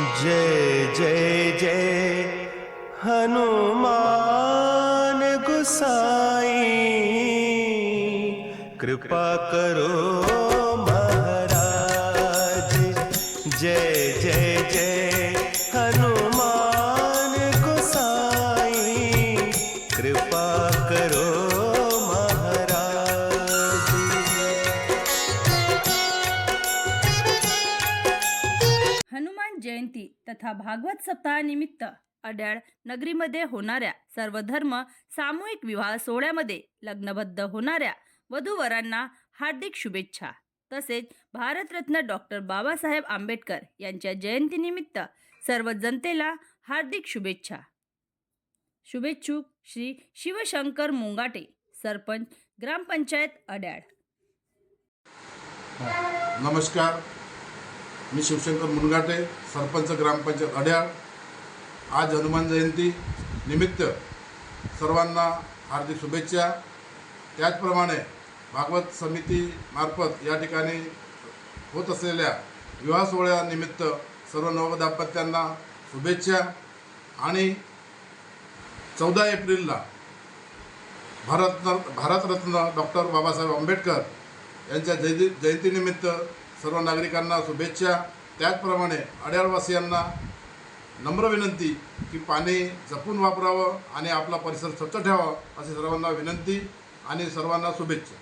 जय जय जय। हनुमान गुसाई। कृपा करो महाराज। जय जय जय। हनुमान गुसाई। कृपा हनुमान जयंती तथा भागवत सप्ताहानिमित्त अड्याळ नगरीमध्ये होणाऱ्या सर्व धर्म सामूहिक विवाह सोहळ्यामध्ये लग्नबद्ध होणाऱ्या वधूवरांना हार्दिक शुभेच्छा. तसेच भारतरत्न डॉक्टर बाबासाहेब आंबेडकर यांच्या जयंतीनिमित्त सर्व जनतेला हार्दिक शुभेच्छा. शुभेच्छुक श्री शिवशंकर मुंगाटे सरपंच ग्रामपंचायत अड्याळ. नमस्कार. मी शिवशंकर मुनगाटे सरपंच ग्रामपंचायत अड्याळ आज हनुमान जयंती निमित्त सर्वांना हार्दिक शुभेच्छा. त्याचप्रमाणे भागवत समितीमार्फत या ठिकाणी होत असलेल्या विवाह सोहळ्यानिमित्त सर्व नवदाम्पत्यांना शुभेच्छा आणि चौदा एप्रिलला भारत भारतरत्न डॉक्टर बाबासाहेब आंबेडकर यांच्या जयंती जयंतीनिमित्त सर्व नागरिकांना शुभेच्छा. त्याचप्रमाणे अड्याळवासियांना नम्र विनंती की पाणी जपून वापरावं आणि आपला परिसर स्वच्छ ठेवावा अशी सर्वांना विनंती आणि सर्वांना शुभेच्छा.